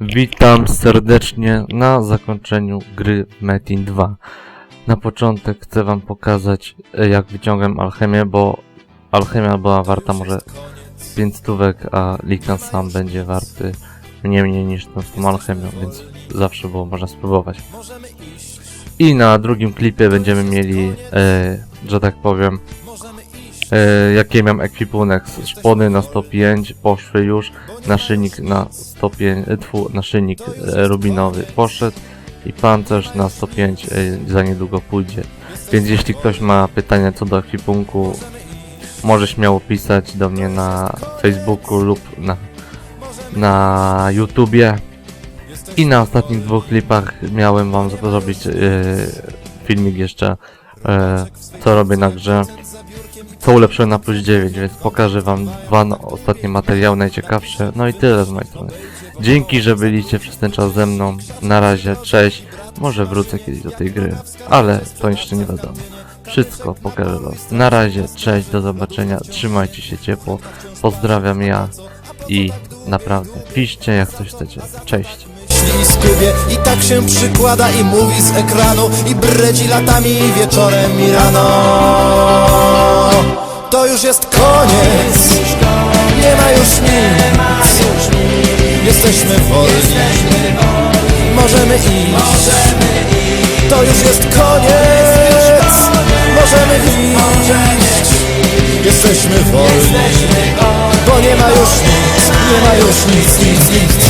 Witam serdecznie na zakończeniu gry Metin 2. Na początek chcę wam pokazać e, jak wyciągam alchemię, bo alchemia była warta może 5 stówek, a Likan sam będzie warty mniej mniej niż tą alchemią, więc zawsze było można spróbować. I na drugim klipie będziemy mieli, e, że tak powiem, e, jaki mam ekwipunek. Szpony na 105 poszły już, naszyjnik na 105, e, tfu, e, rubinowy poszedł i pancerz na 105 e, za niedługo pójdzie. Więc jeśli ktoś ma pytania co do ekwipunku, może śmiało pisać do mnie na Facebooku lub na, na YouTubie. I na ostatnich dwóch klipach miałem wam zrobić e, filmik jeszcze, e, co robię na grze co ulepszyłem na plus 9, więc pokażę wam dwa no, ostatnie materiały najciekawsze. No i tyle z mojej strony. Dzięki, że byliście przez ten czas ze mną. Na razie, cześć. Może wrócę kiedyś do tej gry, ale to jeszcze nie wiadomo. Wszystko pokażę was. Na razie, cześć, do zobaczenia. Trzymajcie się ciepło. Pozdrawiam ja i naprawdę piszcie jak coś chcecie. Cześć. I tak się przykłada i mówi z ekranu I bredzi latami wieczorem i rano To już jest koniec. Nie ma już nic. Jesteśmy wolni. Możemy iść. To już jest koniec. Możemy iść. Jesteśmy wolni. Bo nie ma już nic. Nie ma już nic, nic, nic